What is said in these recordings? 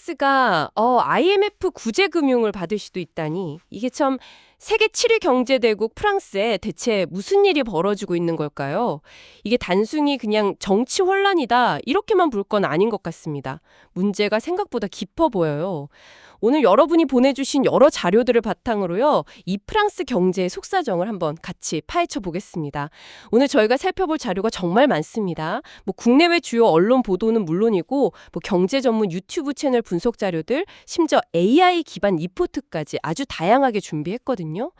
프랑스가 어, IMF 구제 금융을 받을 수도 있다니 이게 참 세계 7위 경제대국 프랑스에 대체 무슨 일이 벌어지고 있는 걸까요? 이게 단순히 그냥 정치 혼란이다 이렇게만 볼 건 아닌 것 같습니다. 문제가 생각보다 깊어 보여요. 오늘 여러분이 보내주신 여러 자료들을 바탕으로요, 이 프랑스 경제의 속사정을 한번 같이 파헤쳐 보겠습니다. 오늘 저희가 살펴볼 자료가 정말 많습니다. 뭐 국내외 주요 언론 보도는 물론이고, 뭐 경제 전문 유튜브 채널 분석 자료들, 심지어 AI 기반 리포트까지 아주 다양하게 준비했거든요.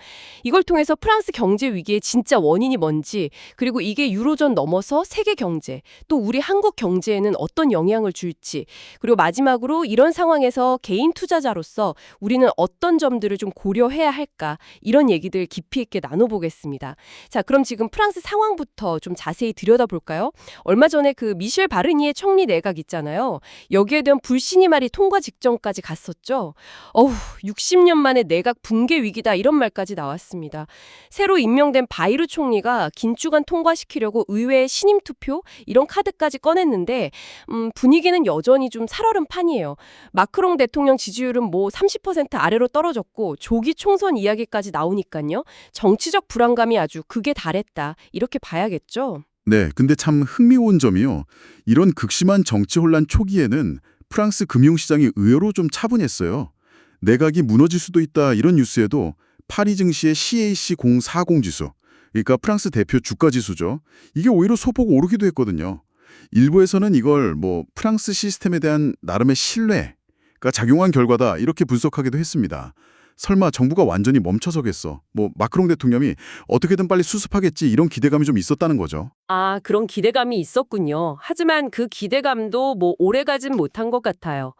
이걸 통해서 프랑스 경제 위기의 진짜 원인이 뭔지, 그리고 이게 유로존 넘어서 세계 경제, 또 우리 한국 경제에는 어떤 영향을 줄지, 그리고 마지막으로 이런 상황에서 개인 투자자 로서 우리는 어떤 점들을 좀 고려해야 할까 이런 얘기들 깊이 있게 나눠보겠습니다. 자, 그럼 지금 프랑스 상황부터 좀 자세히 들여다볼까요? 얼마 전에 그 미셸 바르니의 총리 내각 있잖아요. 여기에 대한 불신이 말이 통과 직전까지 갔었죠. 어우, 60년 만에 내각 붕괴 위기다 이런 말까지 나왔습니다. 새로 임명된 바이르 총리가 긴축안 통과시키려고 의회에 신임 투표 이런 카드까지 꺼냈는데 음, 분위기는 여전히 좀 살얼음 판이에요. 마크롱 대통령 지지율 은 뭐 30% 아래로 떨어졌고 조기 총선 이야기까지 나오니까요. 정치적 불안감이 아주 극에 달했다. 이렇게 봐야겠죠. 네, 근데 참 흥미로운 점이요. 이런 극심한 정치 혼란 초기에는 프랑스 금융시장이 의외로 좀 차분했어요. 내각이 무너질 수도 있다 이런 뉴스에도 파리 증시의 CAC 040 지수, 그러니까 프랑스 대표 주가 지수죠. 이게 오히려 소폭 오르기도 했거든요. 일부에서는 이걸 뭐 프랑스 시스템에 대한 나름의 신뢰 가 작용한 결과다 이렇게 분석하기도 했습니다. 설마 정부가 완전히 멈춰서겠어. 뭐 마크롱 대통령이 어떻게든 빨리 수습하겠지 이런 기대감이 좀 있었다는 거죠. 아, 그런 기대감이 있었군요. 하지만 그 기대감도 뭐 오래가진 못한 것 같아요.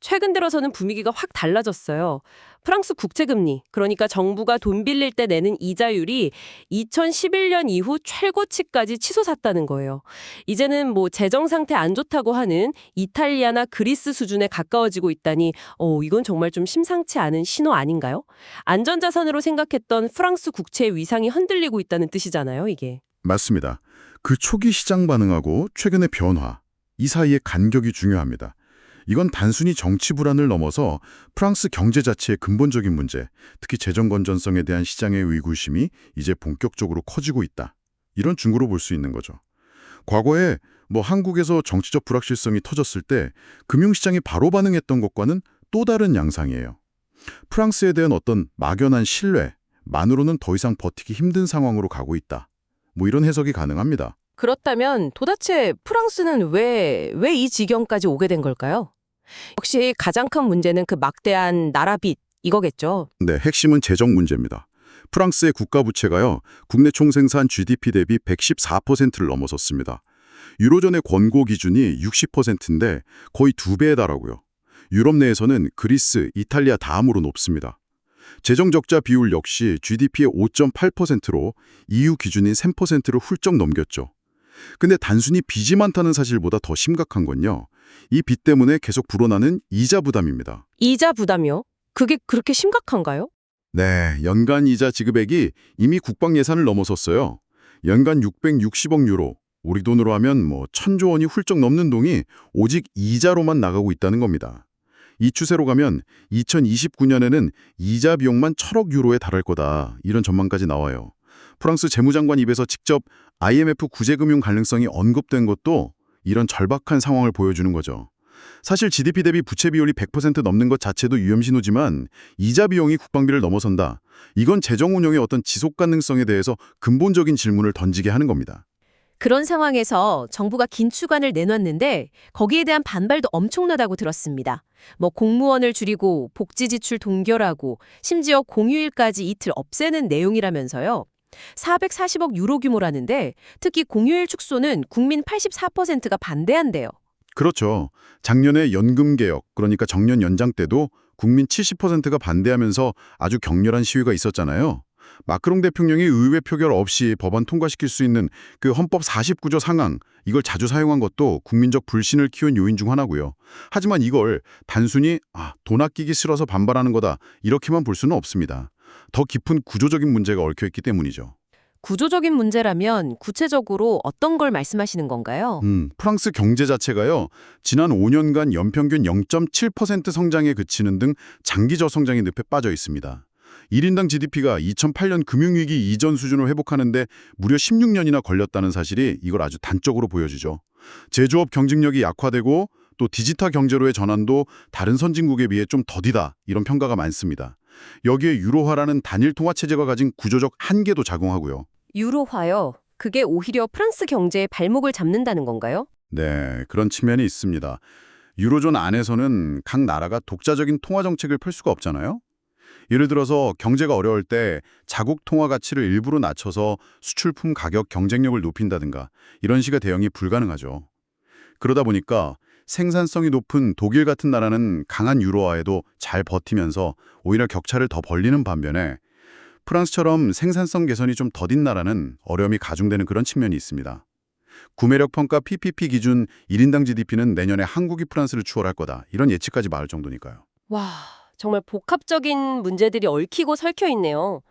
최근 들어서는 분위기가 확 달라졌어요. 프랑스 국채금리, 그러니까 정부가 돈 빌릴 때 내는 이자율이 2011년 이후 최고치까지 치솟았다는 거예요. 이제는 뭐 재정 상태 안 좋다고 하는 이탈리아나 그리스 수준에 가까워지고 있다니, 어, 이건 정말 좀 심상치 않은 신호 아닌가요? 안전자산으로 생각했던 프랑스 국채의 위상이 흔들리고 있다는 뜻이잖아요, 이게. 맞습니다. 그 초기 시장 반응하고 최근의 변화, 이 사이의 간격이 중요합니다. 이건 단순히 정치 불안을 넘어서 프랑스 경제 자체의 근본적인 문제, 특히 재정 건전성에 대한 시장의 의구심이 이제 본격적으로 커지고 있다. 이런 증거로 볼 수 있는 거죠. 과거에 뭐 한국에서 정치적 불확실성이 터졌을 때 금융시장이 바로 반응했던 것과는 또 다른 양상이에요. 프랑스에 대한 어떤 막연한 신뢰만으로는 더 이상 버티기 힘든 상황으로 가고 있다. 뭐 이런 해석이 가능합니다. 그렇다면 도대체 프랑스는 왜, 왜 이 지경까지 오게 된 걸까요? 역시 가장 큰 문제는 그 막대한 나라 빚, 이거겠죠. 네, 핵심은 재정 문제입니다. 프랑스의 국가 부채가요. 국내 총생산 GDP 대비 114%를 넘어섰습니다. 유로존의 권고 기준이 60%인데 거의 두 배에 달하고요. 유럽 내에서는 그리스, 이탈리아 다음으로 높습니다. 재정 적자 비율 역시 GDP의 5.8%로 EU 기준인 3%를 훌쩍 넘겼죠. 근데 단순히 빚이 많다는 사실보다 더 심각한 건요. 이 빚 때문에 계속 불어나는 이자 부담입니다. 이자 부담이요? 그게 그렇게 심각한가요? 네, 연간 이자 지급액이 이미 국방 예산을 넘어섰어요. 연간 660억 유로, 우리 돈으로 하면 뭐 천조 원이 훌쩍 넘는 돈이 오직 이자로만 나가고 있다는 겁니다. 이 추세로 가면 2029년에는 이자 비용만 천억 유로에 달할 거다. 이런 전망까지 나와요. 프랑스 재무장관 입에서 직접 IMF 구제금융 가능성이 언급된 것도 이런 절박한 상황을 보여주는 거죠. 사실 GDP 대비 부채 비율이 100% 넘는 것 자체도 위험 신호지만 이자 비용이 국방비를 넘어선다. 이건 재정 운영의 어떤 지속 가능성에 대해서 근본적인 질문을 던지게 하는 겁니다. 그런 상황에서 정부가 긴축안을 내놨는데 거기에 대한 반발도 엄청나다고 들었습니다. 뭐 공무원을 줄이고 복지 지출 동결하고 심지어 공휴일까지 이틀 없애는 내용이라면서요. 440억 유로 규모라는데 특히 공휴일 축소는 국민 84%가 반대한대요. 그렇죠. 작년에 연금 개혁, 그러니까 정년 연장 때도 국민 70%가 반대하면서 아주 격렬한 시위가 있었잖아요. 마크롱 대통령이 의회 표결 없이 법안 통과시킬 수 있는 그 헌법 49조 상황, 이걸 자주 사용한 것도 국민적 불신을 키운 요인 중 하나고요. 하지만 이걸 단순히 아, 돈 아끼기 싫어서 반발하는 거다 이렇게만 볼 수는 없습니다. 더 깊은 구조적인 문제가 얽혀있기 때문이죠. 구조적인 문제라면 구체적으로 어떤 걸 말씀하시는 건가요? 음, 프랑스 경제 자체가요. 지난 5년간 연평균 0.7% 성장에 그치는 등 장기 저성장의 늪에 빠져 있습니다. 1인당 GDP가 2008년 금융위기 이전 수준을 회복하는데 무려 16년이나 걸렸다는 사실이 이걸 아주 단적으로 보여주죠. 제조업 경쟁력이 약화되고 또 디지털 경제로의 전환도 다른 선진국에 비해 좀 더디다 이런 평가가 많습니다. 여기에 유로화라는 단일 통화 체제가 가진 구조적 한계도 작용하고요. 유로화요. 그게 오히려 프랑스 경제의 발목을 잡는다는 건가요? 네, 그런 측면이 있습니다. 유로존 안에서는 각 나라가 독자적인 통화 정책을 펼 수가 없잖아요. 예를 들어서 경제가 어려울 때 자국 통화 가치를 일부러 낮춰서 수출품 가격 경쟁력을 높인다든가 이런 식의 대응이 불가능하죠. 그러다 보니까 생산성이 높은 독일 같은 나라는 강한 유로화에도 잘 버티면서 오히려 격차를 더 벌리는 반면에 프랑스처럼 생산성 개선이 좀 더딘 나라는 어려움이 가중되는 그런 측면이 있습니다. 구매력 평가 PPP 기준 1인당 GDP는 내년에 한국이 프랑스를 추월할 거다. 이런 예측까지 말할 정도니까요. 와, 정말 복합적인 문제들이 얽히고 설켜 있네요.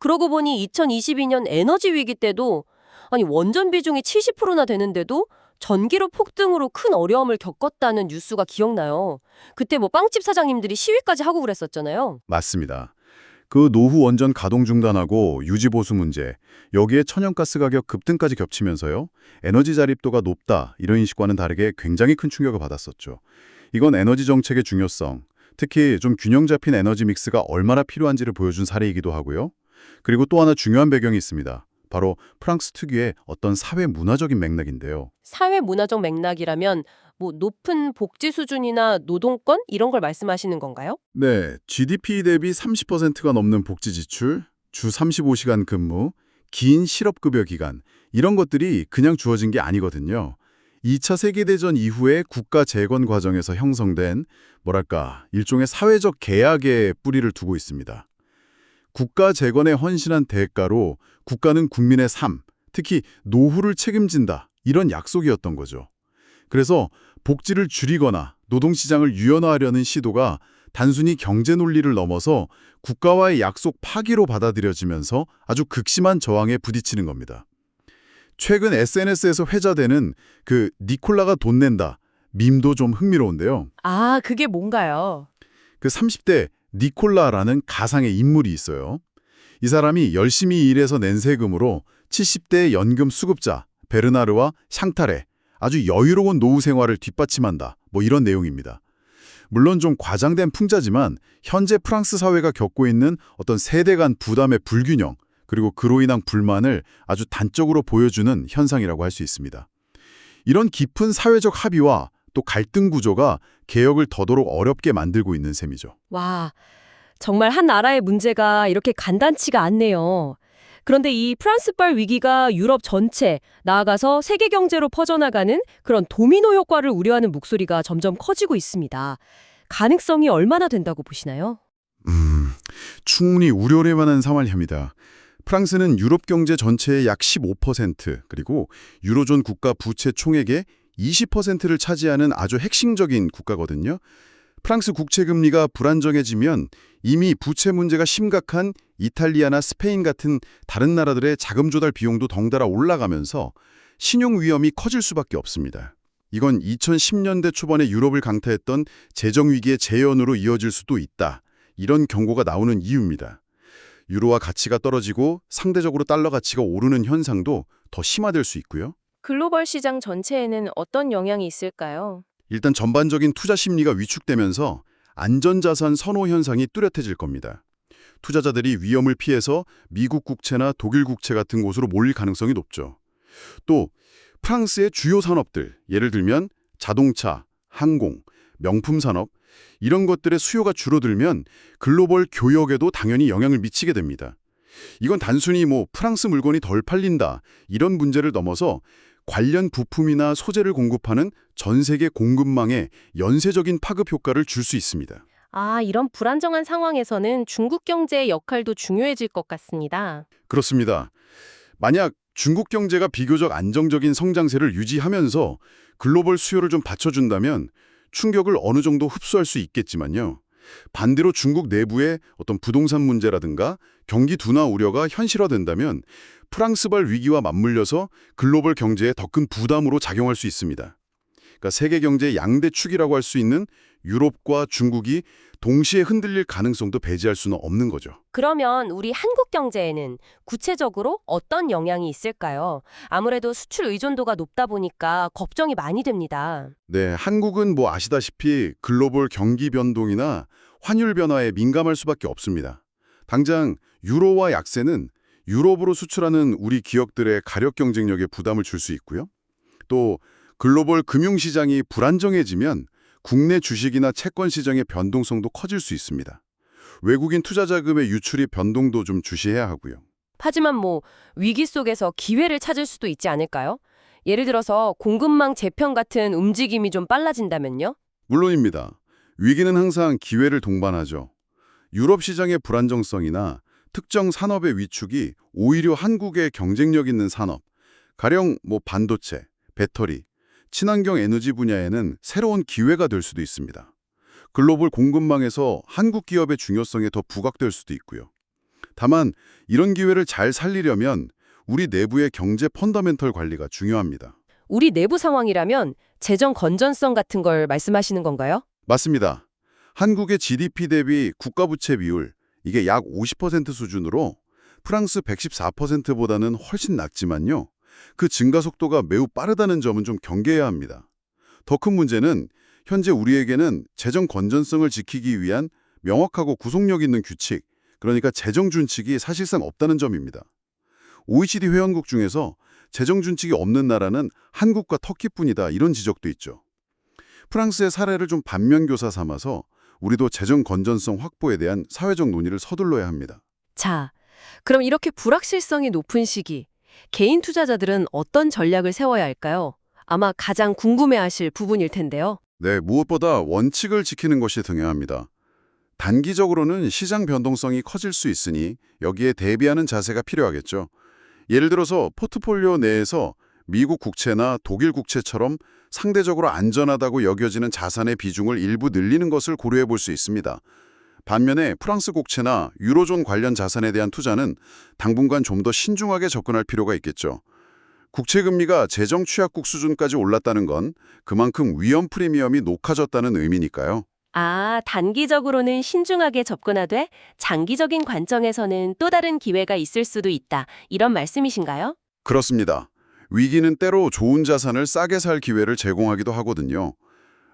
그러고 보니 2022년 에너지 위기 때도 아니 원전 비중이 70%나 되는데도 전기료 폭등으로 큰 어려움을 겪었다는 뉴스가 기억나요. 그때 뭐 빵집 사장님들이 시위까지 하고 그랬었잖아요. 맞습니다. 그 노후 원전 가동 중단하고 유지 보수 문제, 여기에 천연가스 가격 급등까지 겹치면서요. 에너지 자립도가 높다 이런 인식과는 다르게 굉장히 큰 충격을 받았었죠. 이건 에너지 정책의 중요성, 특히 좀 균형 잡힌 에너지 믹스가 얼마나 필요한지를 보여준 사례이기도 하고요. 그리고 또 하나 중요한 배경이 있습니다. 바로 프랑스 특유의 어떤 사회 문화적인 맥락인데요. 사회 문화적 맥락이라면 뭐 높은 복지 수준이나 노동권 이런 걸 말씀하시는 건가요? 네, GDP 대비 30%가 넘는 복지 지출, 주 35시간 근무, 긴 실업급여 기간 이런 것들이 그냥 주어진 게 아니거든요. 2차 세계대전 이후에 국가 재건 과정에서 형성된 뭐랄까 일종의 사회적 계약에 뿌리를 두고 있습니다. 국가 재건에 헌신한 대가로 국가는 국민의 삶, 특히 노후를 책임진다 이런 약속이었던 거죠. 그래서 복지를 줄이거나 노동시장을 유연화하려는 시도가 단순히 경제 논리를 넘어서 국가와의 약속 파기로 받아들여지면서 아주 극심한 저항에 부딪히는 겁니다. 최근 SNS에서 회자되는 그 니콜라가 돈 낸다 밈도 좀 흥미로운데요. 아, 그게 뭔가요? 그 30대 니콜라라는 가상의 인물이 있어요. 이 사람이 열심히 일해서 낸 세금으로 70대 연금 수급자 베르나르와 샹탈에 아주 여유로운 노후 생활을 뒷받침한다. 뭐 이런 내용입니다. 물론 좀 과장된 풍자지만 현재 프랑스 사회가 겪고 있는 어떤 세대 간 부담의 불균형 그리고 그로 인한 불만을 아주 단적으로 보여주는 현상이라고 할 수 있습니다. 이런 깊은 사회적 합의와 또 갈등 구조가 개혁을 더더욱 어렵게 만들고 있는 셈이죠. 와, 정말 한 나라의 문제가 이렇게 간단치가 않네요. 그런데 이 프랑스발 위기가 유럽 전체, 나아가서 세계 경제로 퍼져나가는 그런 도미노 효과를 우려하는 목소리가 점점 커지고 있습니다. 가능성이 얼마나 된다고 보시나요? 음, 충분히 우려할 만한 상황입니다. 프랑스는 유럽 경제 전체의 약 15% 그리고 유로존 국가 부채 총액의 20%를 차지하는 아주 핵심적인 국가거든요. 프랑스 국채 금리가 불안정해지면 이미 부채 문제가 심각한 이탈리아나 스페인 같은 다른 나라들의 자금 조달 비용도 덩달아 올라가면서 신용 위험이 커질 수밖에 없습니다. 이건 2010년대 초반에 유럽을 강타했던 재정 위기의 재현으로 이어질 수도 있다. 이런 경고가 나오는 이유입니다. 유로화 가치가 떨어지고 상대적으로 달러 가치가 오르는 현상도 더 심화될 수 있고요. 글로벌 시장 전체에는 어떤 영향이 있을까요? 일단 전반적인 투자 심리가 위축되면서 안전자산 선호 현상이 뚜렷해질 겁니다. 투자자들이 위험을 피해서 미국 국채나 독일 국채 같은 곳으로 몰릴 가능성이 높죠. 또 프랑스의 주요 산업들, 예를 들면 자동차, 항공, 명품 산업 이런 것들의 수요가 줄어들면 글로벌 교역에도 당연히 영향을 미치게 됩니다. 이건 단순히 뭐 프랑스 물건이 덜 팔린다 이런 문제를 넘어서 관련 부품이나 소재를 공급하는 전 세계 공급망에 연쇄적인 파급 효과를 줄 수 있습니다. 아, 이런 불안정한 상황에서는 중국 경제의 역할도 중요해질 것 같습니다. 그렇습니다. 만약 중국 경제가 비교적 안정적인 성장세를 유지하면서 글로벌 수요를 좀 받쳐준다면 충격을 어느 정도 흡수할 수 있겠지만요. 반대로 중국 내부의 어떤 부동산 문제라든가 경기 둔화 우려가 현실화된다면 프랑스발 위기와 맞물려서 글로벌 경제에 더 큰 부담으로 작용할 수 있습니다. 그러니까 세계 경제의 양대 축이라고 할 수 있는 유럽과 중국이 동시에 흔들릴 가능성도 배제할 수는 없는 거죠. 그러면 우리 한국 경제에는 구체적으로 어떤 영향이 있을까요? 아무래도 수출 의존도가 높다 보니까 걱정이 많이 됩니다. 네, 한국은 뭐 아시다시피 글로벌 경기 변동이나 환율 변화에 민감할 수밖에 없습니다. 당장 유로와 약세는 유럽으로 수출하는 우리 기업들의 가력 경쟁력에 부담을 줄 수 있고요. 또 글로벌 금융시장이 불안정해지면 국내 주식이나 채권 시장의 변동성도 커질 수 있습니다. 외국인 투자 자금의 유출이 변동도 좀 주시해야 하고요. 하지만 뭐 위기 속에서 기회를 찾을 수도 있지 않을까요? 예를 들어서 공급망 재편 같은 움직임이 좀 빨라진다면요? 물론입니다. 위기는 항상 기회를 동반하죠. 유럽 시장의 불안정성이나 특정 산업의 위축이 오히려 한국의 경쟁력 있는 산업, 가령 뭐 반도체, 배터리, 친환경 에너지 분야에는 새로운 기회가 될 수도 있습니다. 글로벌 공급망에서 한국 기업의 중요성에 더 부각될 수도 있고요. 다만 이런 기회를 잘 살리려면 우리 내부의 경제 펀더멘털 관리가 중요합니다. 우리 내부 상황이라면 재정 건전성 같은 걸 말씀하시는 건가요? 맞습니다. 한국의 GDP 대비 국가부채 비율, 이게 약 50% 수준으로 프랑스 114%보다는 훨씬 낮지만요. 그 증가 속도가 매우 빠르다는 점은 좀 경계해야 합니다. 더 큰 문제는 현재 우리에게는 재정 건전성을 지키기 위한 명확하고 구속력 있는 규칙, 그러니까 재정 준칙이 사실상 없다는 점입니다. OECD 회원국 중에서 재정 준칙이 없는 나라는 한국과 터키뿐이다 이런 지적도 있죠. 프랑스의 사례를 좀 반면교사 삼아서 우리도 재정 건전성 확보에 대한 사회적 논의를 서둘러야 합니다. 자, 그럼 이렇게 불확실성이 높은 시기, 개인 투자자들은 어떤 전략을 세워야 할까요? 아마 가장 궁금해하실 부분일 텐데요. 네, 무엇보다 원칙을 지키는 것이 등요합니다. 단기적으로는 시장 변동성이 커질 수 있으니 여기에 대비하는 자세가 필요하겠죠. 예를 들어서 포트폴리오 내에서 미국 국채나 독일 국채처럼 상대적으로 안전하다고 여겨지는 자산의 비중을 일부 늘리는 것을 고려해 볼 수 있습니다. 반면에 프랑스 국채나 유로존 관련 자산에 대한 투자는 당분간 좀 더 신중하게 접근할 필요가 있겠죠. 국채 금리가 재정 취약국 수준까지 올랐다는 건 그만큼 위험 프리미엄이 높아졌다는 의미니까요. 아, 단기적으로는 신중하게 접근하되 장기적인 관점에서는 또 다른 기회가 있을 수도 있다. 이런 말씀이신가요? 그렇습니다. 위기는 때로 좋은 자산을 싸게 살 기회를 제공하기도 하거든요.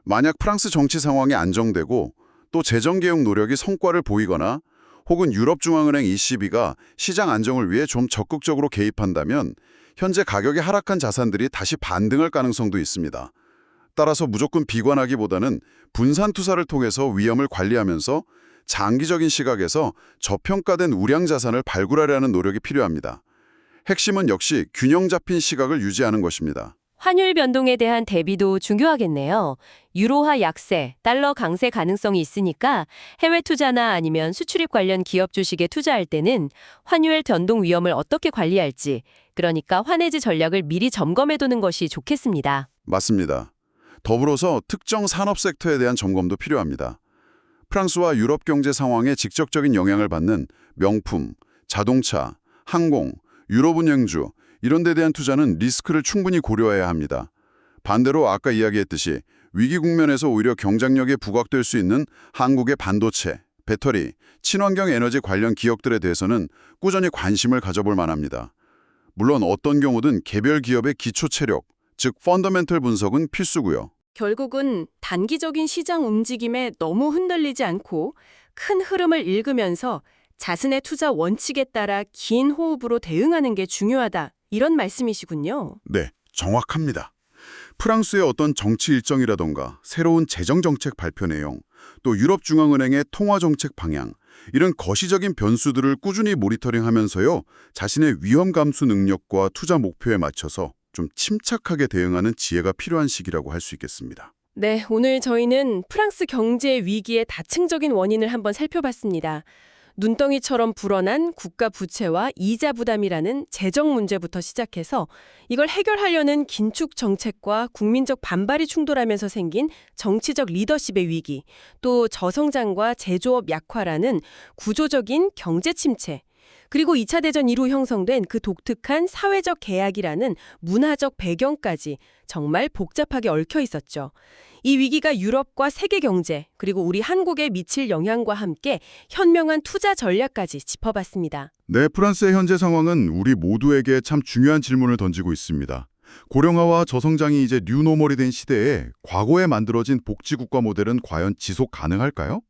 만약 프랑스 정치 상황이 안정되고 또 재정 개혁 노력이 성과를 보이거나 혹은 유럽중앙은행 ECB가 시장 안정을 위해 좀 적극적으로 개입한다면 현재 가격이 하락한 자산들이 다시 반등할 가능성도 있습니다. 따라서 무조건 비관하기보다는 분산 투자를 통해서 위험을 관리하면서 장기적인 시각에서 저평가된 우량 자산을 발굴하려는 노력이 필요합니다. 핵심은 역시 균형 잡힌 시각을 유지하는 것입니다. 환율 변동에 대한 대비도 중요하겠네요. 유로화 약세, 달러 강세 가능성이 있으니까 해외 투자나 아니면 수출입 관련 기업 주식에 투자할 때는 환율 변동 위험을 어떻게 관리할지, 그러니까 환해지 전략을 미리 점검해 두는 것이 좋겠습니다. 맞습니다. 더불어서 특정 산업 섹터에 대한 점검도 필요합니다. 프랑스와 유럽 경제 상황에 직접적인 영향을 받는 명품, 자동차, 항공, 유럽 운행주 이런 데 대한 투자는 리스크를 충분히 고려해야 합니다. 반대로 아까 이야기했듯이 위기 국면에서 오히려 경쟁력에 부각될 수 있는 한국의 반도체, 배터리, 친환경 에너지 관련 기업들에 대해서는 꾸준히 관심을 가져볼 만합니다. 물론 어떤 경우든 개별 기업의 기초 체력, 즉 펀더멘털 분석은 필수고요. 결국은 단기적인 시장 움직임에 너무 흔들리지 않고 큰 흐름을 읽으면서 자신의 투자 원칙에 따라 긴 호흡으로 대응하는 게 중요하다. 이런 말씀이시군요. 네, 정확합니다. 프랑스의 어떤 정치 일정이라던가 새로운 재정 정책 발표 내용, 또 유럽 중앙은행의 통화 정책 방향, 이런 거시적인 변수들을 꾸준히 모니터링하면서요. 자신의 위험 감수 능력과 투자 목표에 맞춰서 좀 침착하게 대응하는 지혜가 필요한 시기라고 할 수 있겠습니다. 네, 오늘 저희는 프랑스 경제 위기의 다층적인 원인을 한번 살펴봤습니다. 눈덩이처럼 불어난 국가 부채와 이자 부담이라는 재정 문제부터 시작해서 이걸 해결하려는 긴축 정책과 국민적 반발이 충돌하면서 생긴 정치적 리더십의 위기, 또 저성장과 제조업 약화라는 구조적인 경제 침체, 그리고 2차 대전 이후 형성된 그 독특한 사회적 계약이라는 문화적 배경까지 정말 복잡하게 얽혀 있었죠. 이 위기가 유럽과 세계 경제, 그리고 우리 한국에 미칠 영향과 함께 현명한 투자 전략까지 짚어봤습니다. 네, 프랑스의 현재 상황은 우리 모두에게 참 중요한 질문을 던지고 있습니다. 고령화와 저성장이 이제 뉴노멀이 된 시대에 과거에 만들어진 복지국가 모델은 과연 지속 가능할까요?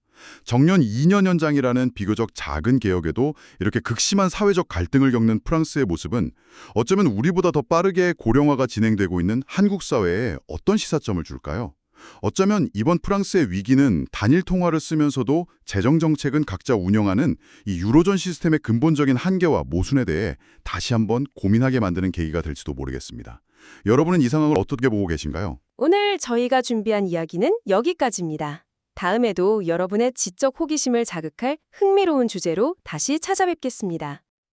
정년 2년 연장이라는 비교적 작은 개혁에도 이렇게 극심한 사회적 갈등을 겪는 프랑스의 모습은 어쩌면 우리보다 더 빠르게 고령화가 진행되고 있는 한국 사회에 어떤 시사점을 줄까요? 어쩌면 이번 프랑스의 위기는 단일 통화를 쓰면서도 재정 정책은 각자 운영하는 이 유로존 시스템의 근본적인 한계와 모순에 대해 다시 한번 고민하게 만드는 계기가 될지도 모르겠습니다. 여러분은 이 상황을 어떻게 보고 계신가요? 오늘 저희가 준비한 이야기는 여기까지입니다. 다음에도 여러분의 지적 호기심을 자극할 흥미로운 주제로 다시 찾아뵙겠습니다.